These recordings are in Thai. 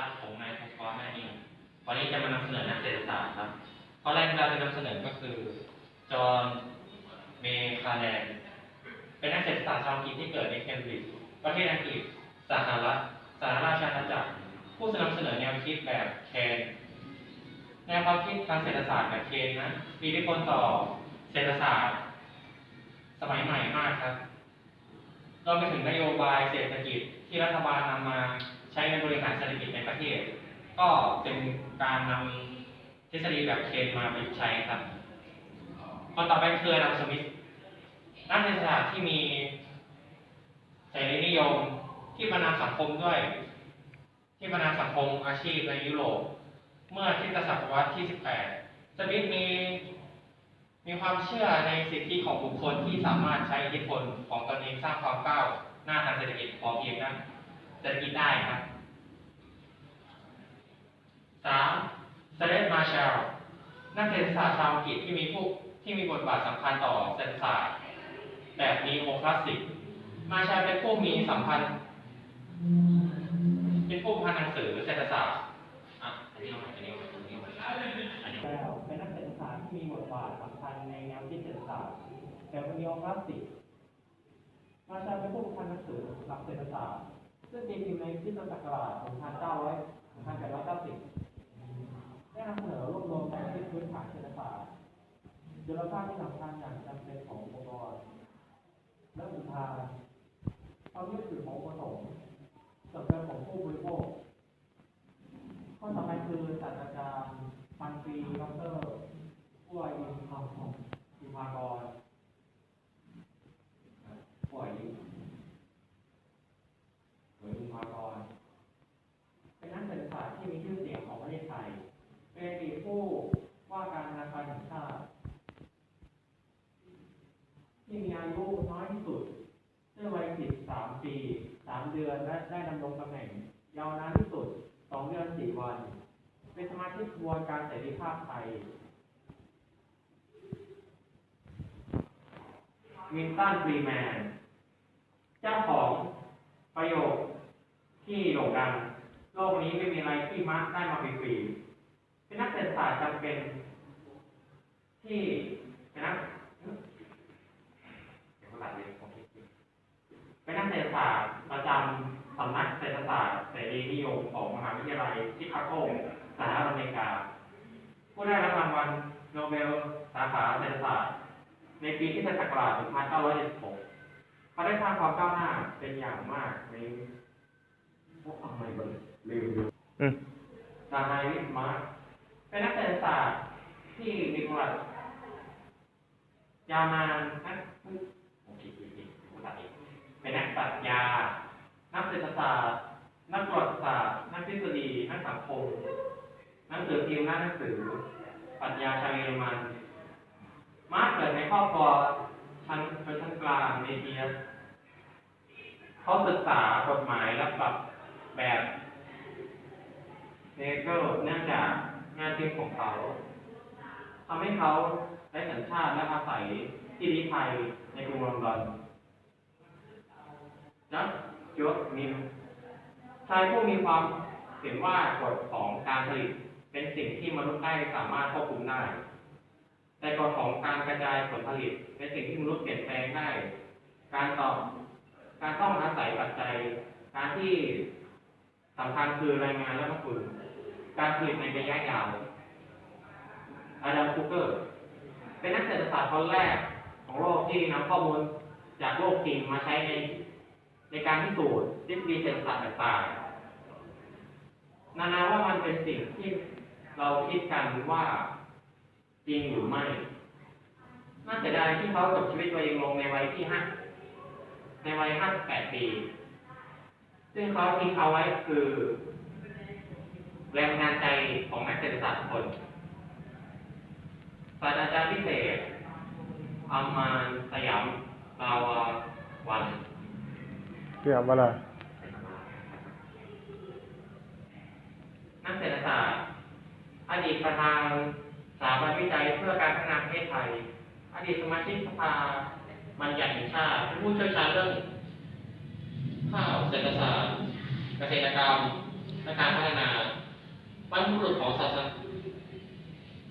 รักของนายพงศกรนั่นเองวันนี้จะมานำเสนอนักเศรษฐศาสตร์ครับข้อแรกที่เราจะนำเสนอก็คือ จอห์น เมคาแลนเป็นนักเศรษฐศาสตร์ชาวอังกฤษที่เกิดในเคมบริดจ์ประเทศอังกฤษสหรัฐสหราชอาณาจักร ผู้นำเสนอแนวคิดแบบเคนแนวความคิดทางเศรษฐศาสตร์แบบเคนนั้นมีอิทธิพลต่อเศรษฐศาสตร์ สมัยใหม่มากครับรวมไปถึงนโยบายเศรษฐกิจที่รัฐบาลนำมา ใช้ในบริหารเศรษฐกิจในประเทศ ก็เป็นการนำทฤษฎีแบบเคนมาประยุกต์ใช้ครับคนต่อไปคืออดัมสมิธนักเศรษฐศาสตร์ที่มีเสรีนิยมที่ประนาสังคมด้วย ที่ประนาสังคมอาชีพในยุโรปเมื่อคริสตศตวรรษที่ 18 สมิธมีมีความเชื่อในสิทธิของบุคคลที่สามารถใช้อิทธิพลของตนเองสร้างความก้าวหน้าทางเศรษฐกิจพอเพียงนั้น เศรษฐกิจได้ครับสามเซเลสมาชลนักเศรษฐศาสตร์ชาวอังกฤษที่มีผู้ที่มีบทบาทสำคัญต่อเศรษฐศาสตร์แบบนีโอคลาสสิก มาชลเป็นผู้มีสัมพันธ์ เป็นผู้พันหนังสือเศรษฐศาสตร์อะอันนี้เอาใหม่อันนี้เอาใหม่อันนี้เอาใหม่อันนี้แล้วเป็นนักเศรษฐศาสตร์ที่มีบทบาทสำคัญในแนวคิดเศรษฐศาสตร์แบบนิยมคลาสสิก มาชาเป็นผู้พันหนังสือหลักเศรษฐศาสตร์ ซึ่งตีพิมพ์ในคริสตศักราช1900 1890 ได้นำเสนอรวบรวมแนวคิดพื้นฐานเศรษฐศาสตร์จุลภาคที่สำคัญอย่างจำเป็นขององค์กรและอุทานความยึดถือของคนสงฆ์สำคัญของผู้บริโภคข้อต่อไปคือศาสตราจารย์พันตรีดอกเตอรผู้วายอินทร์ของอิมพากรผู้วายอินหรืออิมพากร เป็นนักเศรษฐศาสตร์ที่มีชื่อเสียงของประเทศไทย เป็นอดีตผู้ว่าการธนาคารแห่งชาติ ที่มีอายุน้อยที่สุดด้วยวัย13 ปี 3 เดือน และได้ดำรงตำแหน่ง ยาวนานที่สุด 2 เดือน 4 วัน เป็นสมาชิกกระบวนการเสรีภาพไทยวินตันฟรีแมน เจ้าของประโยคที่โด่งดังโลกนี้ไม่มีอะไรที่มักได้มาฟรีๆเป็นนักเศรษฐศาสตร์จำเป็น ที่เป็นนักเดี๋ยวเขาหลับเลยผมคิดอยู่เป็นนักเศรษฐศาสตร์ประจำสำนักเศรษฐศาสตร์เสรีนิยมของมหาวิทยาลัยชิคาโกสหรัฐอเมริกา ผู้ได้รับรางวัลโนเบลสาขาเศรษฐศาสตร์ ในปีที่ศักราช1976เขาได้สร้างความก้าวหน้าเป็นอย่างมากในพวกอะไรบ้างลืมดูอืมดาไฮวิสมาร์เป็นนักเศรษฐศาสตร์ที่มีประวัติยาวนานนะผมผิดผิดผิดผมตัดเองเป็นนักปรัชญา นักเศรษฐศาสตร์ นักประวัติศาสตร์ นักทฤษฎี นักสังคม พิมพ์หน้าหนังสือปรัชญาชาวเยอรมัน มาร์กเกิดในครอบครัวชั้นชนชั้นกลางเนเทียสเขาศึกษากฎหมายและปรับแบบเนเกิลเนื่องจากงานชีวิตของเขาทำให้เขาได้สัญชาติและอาศัยที่ลี้ภัยในกรุงลอนดอนจัสจวดมิมชายผู้มีความเห็นว่ากฎของการผลิต เป็นสิ่งที่มนุษย์ได้สามารถควบคุมได้แต่กฎของการกระจายผลผลิต เป็นสิ่งที่มนุษย์เปลี่ยนแปลงได้ การตอบการต้องอาศัยปัจจัย การที่สำคัญคือแรงงานและนักฝึกการผลิตในระยะยาวอาดัมคูเกอร์เป็นนักเศรษฐศาสตร์คนแรกของโลกที่นำข้อมูลจากโลกจริงมาใช้ในในการพิสูจน์ทฤษฎีเศรษฐศาสตร์ต่างๆนานาว่ามันเป็นสิ่งที่ เราคิดกันว่าจริงหรือไม่ น่าเสียดายที่เขาจบชีวิตตัวเองลงในวัยที่ห้าในวัยห้าสิบแปดปี ซึ่งเขาทิ้งเอาไว้คือ แรงบันดาลใจของนักเศรษฐศาสตร์ทุกคนศาสตราจารย์พิเศษอามานสยามลาวาวันเกี่ยวกับอะไรนักเศรษฐศาสตร์ อดีตประธานสถาบันวิจัยเพื่อการพัฒนาประเทศไทย อดีตสมาชิกสภาบัญญัติแห่งชาติผู้เชี่ยวชาญเรื่องข้าวเศรษฐศาสตร์เกษตรกรรมและการพัฒนาบรรพบุรุษของศาสน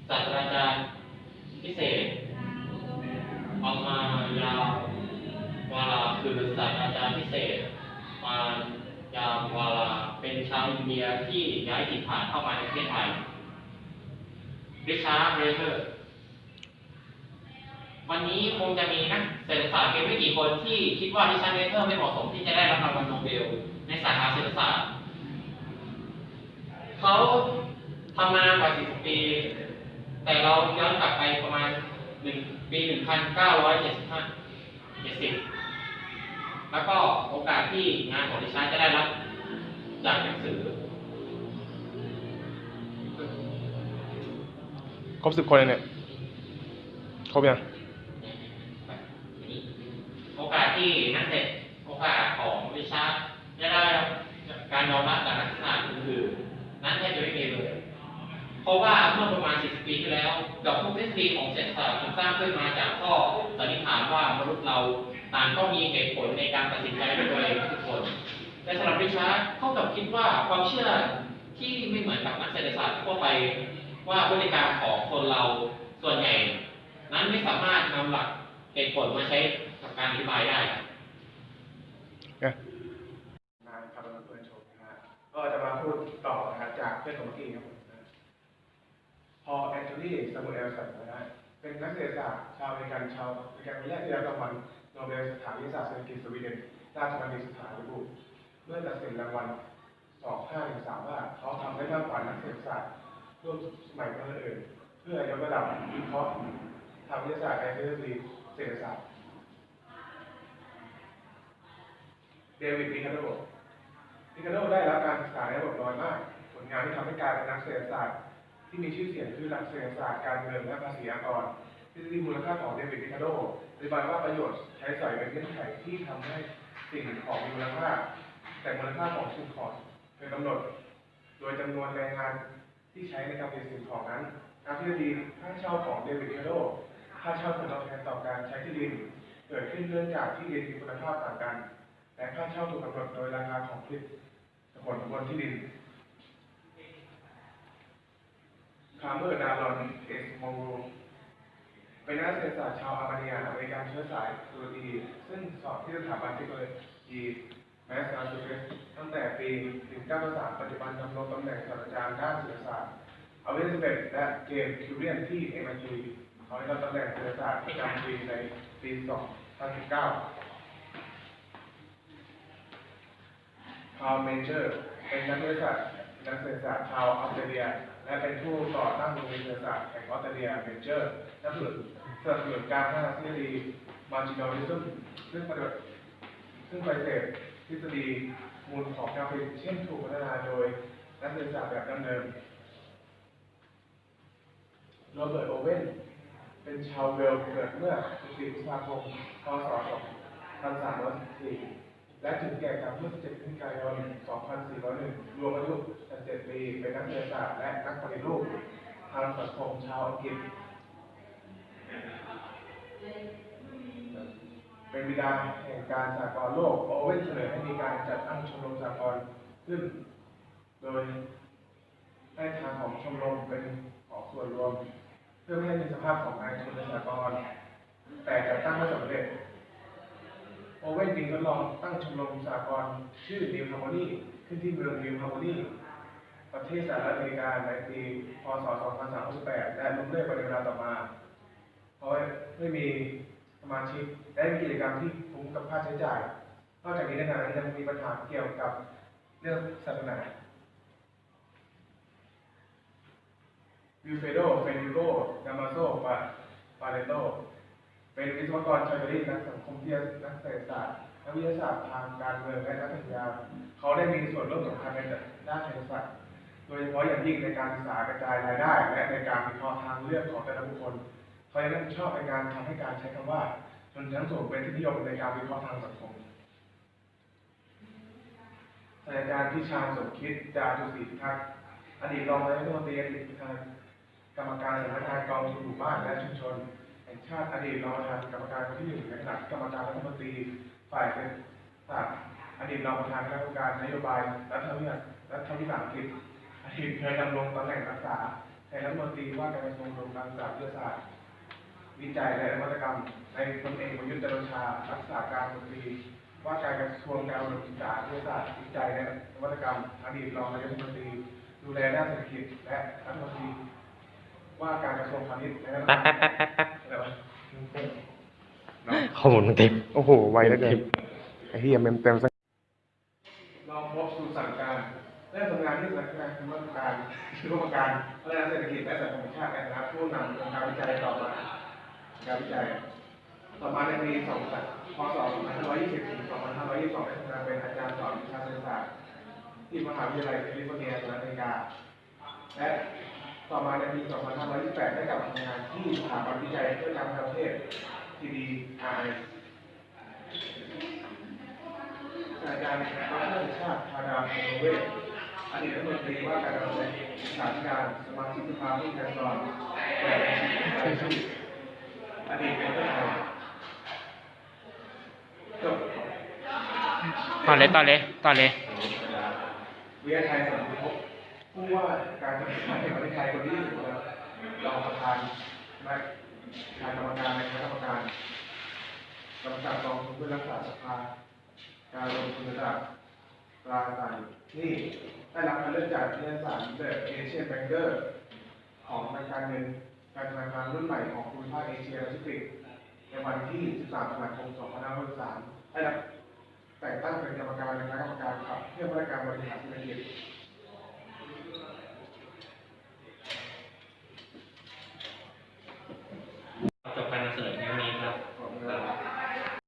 ศาสตราจารย์พิเศษออกมายาววาลาคือศาสตราจารย์พิเศษมายามวาลาเป็นชาวอินเดียที่ย้ายถิ่นฐานเข้ามาในประเทศไทย ริชาร์ดเรเทอร์วันนี้คงจะมีนักเศรษฐศาสตร์เพียงไม่กี่คนที่คิดว่าริชาร์ดเรเทอร์ไม่เหมาะสมที่จะได้รับรางวัลโนเบล ในสาขาเศรษฐศาสตร์เขาทำมากว่า40ปี แต่เราย้อนกลับไปประมาณหนึ่งปี 1975 70 แล้วก็โอกาสที่งานของดิฉันจะได้รับจากหนังสือ ครบสิบคนเลยเนี่ย ครบยัง โอกาสที่นักเตะโอกาสของดิฉันจะได้รับการยอมรับจากนักศึกษาอื่นๆนั้นแทบจะไม่มีเลย เพราะว่าเมื่อประมาณ 40 ปีที่แล้วกับทุกทฤษฎีของเศรษฐศาสตร์มันสร้างขึ้นมาจากข้อสันนิษฐานว่ามนุษย์เราต่างก็มีเหตุผลในการตัดสินใจด้วยตัวเองทุกคน แต่สำหรับริชาเขากับคิดว่าความเชื่อที่ไม่เหมือนกับนักเศรษฐศาสตร์ทั่วไป ว่าพฤติกรรมของคนเราส่วนใหญ่ นั้นไม่สามารถนำหลักเหตุผลมาใช้กับการอธิบายได้เนี่ยนายคาร์บอนเพื่อนชมนะฮะก็จะมาพูดต่อนะครับจากเพื่อนของเมื่อกี้ครับผมนะพอแอนโทนีซามูเอลสันนะฮะเป็นนักเศรษฐศาสตร์ชาวอเมริกันชาวอเมริกันคนแรกที่ได้รับรางวัลโนเบลสถาวิทยาศาสตร์เศรษฐกิจสวีเดนราชบัณฑิตสถานบุเมื่อตัดสินรางวัล 2513 ว่าเขาทำได้มากกว่านักเศรษฐศาสตร์ ร่วมสมัยคนอื่น เพื่อยกระดับวิเคราะห์ทางวิทยาศาสตร์ในทฤษฎีเศรษฐศาสตร์เดวิดริคาโดริคาโดได้รับการศึกษาในระบบน้อยมาก ผลงานที่ทำให้กลายเป็นนักเศรษฐศาสตร์ที่มีชื่อเสียงคือหลักเศรษฐศาสตร์การเงินและภาษีอากรทฤษฎีมูลค่าของเดวิดริคาโดอธิบายว่าประโยชน์ใช้สอยเป็นเงื่อนไขที่ทำให้สิ่งของมีมูลค่าแต่มูลค่าของสิ่งของเป็นกำหนด โดยจำนวนแรงงาน ที่ใช้ในการผลิตสิ่งของนั้นตามทฤษฎีค่าเช่าของเดวิดริคาร์โดค่าเช่าผลตอบแทนต่อการใช้ที่ดิน เกิดขึ้นเนื่องจากที่ดินมีคุณภาพต่างกัน และค่าเช่าถูกกำหนดโดยราคาของผลิตผลบนที่ดินคาร์เมอร์ดารอนเอสโมรูเป็นนักเศรษฐศาสตร์ชาวอาร์เมเนียอเมริกันเชื้อสายตุรกีซึ่งสอบที่สถาบันเทคโนโลยี แมสซาชูเซตส์ตั้งแต่ปี 1993ปัจจุบันดำรงตำแหน่งศาสตราจารย์ด้านศรษฐศาสตร์อเวสเบตและเกมคิวเรียนที่ MIT เขาได้รับตำแหน่งศรษฐศาสตร์ประจำปีในปี 2019คาร์เมเจอร์เป็นนักเศรษฐศาสตร์นักเศรษฐศาสตร์ชาวออสเตรเลีย และเป็นผู้ก่อตั้งโรงเรียนศรษฐศาสตร์แห่งออสเตรเลียเมเจอร์นักสนับสนุนการพัฒนาทฤษฎีมาร์จินอลิซึมซึ่งปฏิบัติซึ่งปฏิเสธ ทฤษฎีมูลของการผลิตเช่นถูกพัฒนาโดยนักเศรษฐศาสตร์แบบดั้งเดิมโรเบิร์ตโอเว่นเป็นชาวเวลเกิดเมื่อ 14พฤษภาคม พศ 2314และถึงแก่กรรมเมื่อ17พฤศจิกายน 2401 รวมอายุ87ปี เป็นนักเศรษฐศาสตร์และนักปฏิรูปทางสังคมชาวอังกฤษ เป็นบิดาแห่งการสากลโลกโอเว่นเสนอให้มีการจัดตั้งชมรมสากลขึ้น โดยให้ทางของชมรมเป็นของส่วนรวม เพื่อไม่ให้มีสภาพของนายทุนและสากลแต่จัดตั้งไม่สำเร็จโอเว่นจึงทดลองตั้งชมรมสากลชื่อนิวฮาร์โมนีขึ้นที่เมืองนิวฮาร์โมนีประเทศสหรัฐอเมริกาในปี พศ 2368และล้มเลิกไปในเวลาต่อมา เพราะไม่มี มาชิกและมีกิจกรรมที่คุ้มกับค่าใช้จ่าย นอกจากนี้ในขณะนั้นยังมีปัญหาเกี่ยวกับเรื่องศาสนาวิเฟโดเฟนิโกดามาโซปาปาเลโตเป็นวิศวกรชาวอิตาลีนักสังคมวิทยานักเศรษฐศาสตร์นักวิทยาศาสตร์ทางการเมืองและนักปรัชญาเขาได้มีส่วนร่วมสำคัญในด้านเศรษฐศาสตร์โดยเฉพาะอย่างยิ่งในการศึกษากระจายรายได้ และในการวิเคราะห์ทางเลือกของแต่ละบุคคล เขายังรับผิดชอบในการทำให้การใช้คำว่าชนชั้นสูงเป็นที่นิยมในการวิเคราะห์ทางสังคมศาสตราจารย์พิชาญสมคิดจารุศรีทักษ์อดีตรองนายกรัฐมนตรีอดีตประธานกรรมการสำนักงานกองทุนหมู่บ้านและชุมชนแห่งชาติอดีตรองประธานกรรมการคนที่หนึ่งในขณะกรรมการรัฐมนตรีฝ่ายเศรษฐศาสตร์อดีตรองประธานคณะกรรมการนโยบายรัฐวิสารัฐวิสาหกิจอดีตเคยดำรงตำแหน่งรักษาแทนรัฐมนตรีว่าการกระทรวงการศึกษา วิจัยและนวัตกรรม ในพลเอกประยุทธ์จันทร์โอชารักษาการมนตรีว่าการกระทรวงการมศึกษาวิทยาศาสตร์วิจัยและนวัตกรรมอดีตรองนายกรัฐมนตรีดูแลด้านเศรษฐกิจและรัฐมนตรีว่าการกระทรวงพาณิชย์และรัฐมนตแป๊บรีแป๊บแป๊บแป๊บแป๊บอะไรวะเนาข้อมูลมันเต็มโอ้โห ไวเหลือเกินไอ้เหี้ยเต็มเต็มสักรองพบสู่สั่งการได้ทำงานที่สำนักงานคณะกรรมการคณะกรรมการพัฒนาเศรษฐกิจและสังคมชาติในฐานะผู้นำโครงการวิจัยต่อมา การวิจัยต่อมาในปี2พศ2520ถึง2522ได้ทำงานเป็นอาจารย์สอนวิชาเศรษฐศาสตร์ที่มหาวิทยาลัยแคลิฟอร์เนียสหรัฐอเมริกา และต่อมาในปี 2528 ได้กลับมาทำงานที่สถาบันวิจัยเพื่อการประเทศ TDI อาจารย์ดรชาติธาดาพงเวศอดีตรัฐมนตรีว่าการกระทรวงศึกษาธิการสมาชิกสภาผู้แทนราษฎรแบบบัญชีรายชื่อ อดีตเป็นประธานจบต่อเลยต่อเลยต่อเลยวิทยาไทยสังคมภพผู้ว่าการศึกษาแห่งประเทศไทยคนที่20แล้วรองประธานและประธานกรรมการในคณะกรรมการกรรมการกองทุนเพื่อรักษาสภา การลงทุนระดับตราสารนี่ได้รับการเลือกจากนิตยสารแบบเอเชียแบงเกอร์ของธนาคารเงิน การธนาคารรุ่นใหม่ของภูมิภาคเอเชียแปซิฟิกในวันที่ 13 ตุลาคม 2563ได้รับแต่งตั้งเป็นกรรมการในคณะกรรมการขับเคลื่อนมาตรการบริหารเศรษฐกิจ